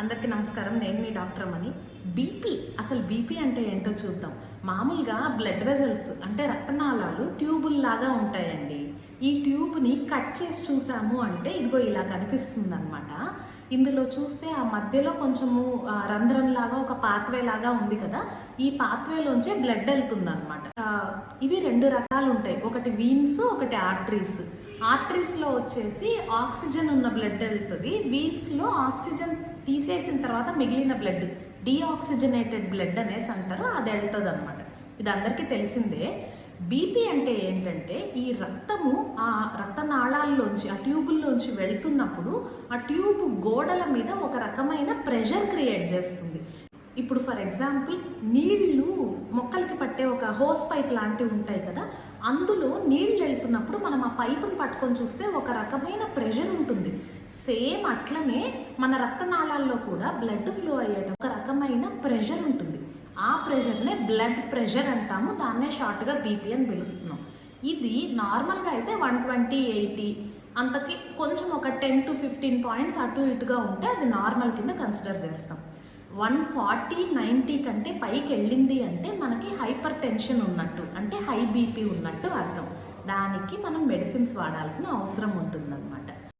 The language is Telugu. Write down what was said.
అందరికీ నమస్కారం. నేను మీ డాక్టర్ అమ్మని బీపీ అసలు బీపీ అంటే ఏంటో చూద్దాం. మామూలుగా బ్లడ్ వెజల్స్ అంటే రక్తనాళాలు ట్యూబుల్ లాగా ఉంటాయండి. ఈ ట్యూబ్ని కట్ చేసి చూసాము అంటే ఇదిగో ఇలా కనిపిస్తుంది అనమాట ఇందులో చూస్తే ఆ మధ్యలో కొంచెము రంధ్రంలాగా రంధ్రం లాగా ఒక పాత్వే లాగా ఉంది కదా. ఈ పాత్వేలోంచే బ్లడ్ వెళ్తుంది అనమాట ఇవి రెండు రకాలు ఉంటాయి. ఒకటి వీన్స్ ఒకటి ఆర్టరీస్ ఆర్టరీస్లో వచ్చేసి ఆక్సిజన్ ఉన్న బ్లడ్ వెళ్తుంది. వీన్స్లో ఆక్సిజన్ తీసేసిన తర్వాత మిగిలిన బ్లడ్ డీఆక్సిజనేటెడ్ బ్లడ్ అనేసి అంటారు. అది వెళ్తుంది అనమాట ఇది అందరికీ తెలిసిందే. బీపీ అంటే ఏంటంటే ఈ రక్తము ఆ రక్తనాళాల్లోంచి ఆ ట్యూబుల్లోంచి వెళ్తున్నప్పుడు ఆ ట్యూబ్ గోడల మీద ఒక రకమైన ప్రెషర్ క్రియేట్ చేస్తుంది. ఇప్పుడు ఫర్ ఎగ్జాంపుల్ నీళ్ళు మొక్కలకి పట్టే ఒక హోస్ పైప్ లాంటివి ఉంటాయి కదా అందులో నీళ్ళు వెళ్తున్నప్పుడు మనం ఆ పైపును పట్టుకొని చూస్తే ఒక రకమైన ప్రెషర్ ఉంటుంది. సేమ్ అట్లనే మన రక్తనాళాల్లో కూడా బ్లడ్ ఫ్లో అయ్యేట ఒక రకమైన ప్రెషర్ ఉంటుంది. ఆ ప్రెషర్నే బ్లడ్ ప్రెషర్ అంటాము. దాన్నే షార్ట్గా బీపీ అని పిలుస్తున్నాం. ఇది నార్మల్గా అయితే వన్ ట్వంటీ ఎయిటీ అంతకి కొంచెం ఒక టెన్ టు ఫిఫ్టీన్ పాయింట్స్ అటు ఇటుగా ఉంటే అది నార్మల్ కింద కన్సిడర్ చేస్తాం. వన్ ఫార్టీ నైంటీ కంటే పైకి వెళ్ళింది అంటే మనకి హైపర్ టెన్షన్ ఉన్నట్టు. అంటే బీపీ ఉన్నట్టు అర్థం. దానికి మనం మెడిసిన్స్ వాడాల్సిన అవసరం ఉంటుందన్నమాట.